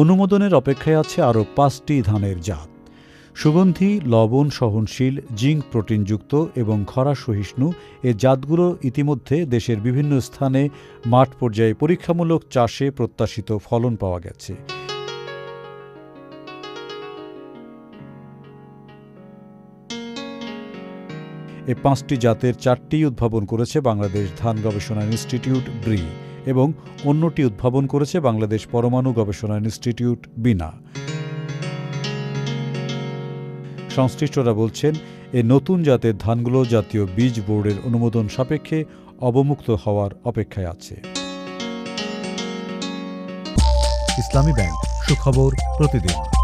অনুমোদনের অপেক্ষায় আছে আরও পাঁচটি ধানের জাত। সুগন্ধি, লবণ সহনশীল, জিঙ্ক প্রোটিনযুক্ত এবং খরা সহিষ্ণু এ জাতগুলো ইতিমধ্যে দেশের বিভিন্ন স্থানে মাঠ পর্যায়ে পরীক্ষামূলক চাষে প্রত্যাশিত ফলন পাওয়া গেছে। এ পাঁচটি জাতের চারটি উদ্ভাবন করেছে বাংলাদেশ ধান গবেষণা ইনস্টিটিউট ব্রি। এবং অন্যটি উদ্ভাবন করেছে বাংলাদেশ পরমাণু গবেষণা ইনস্টিটিউট, বিনা। সংশ্লিষ্টরা বলছেন, এ নতুন জাতের ধানগুলো জাতীয় বীজ বোর্ডের অনুমোদন সাপেক্ষে অবমুক্ত হওয়ার অপেক্ষায় আছে। ইসলামী ব্যাংক, সুখবর প্রতিদিন।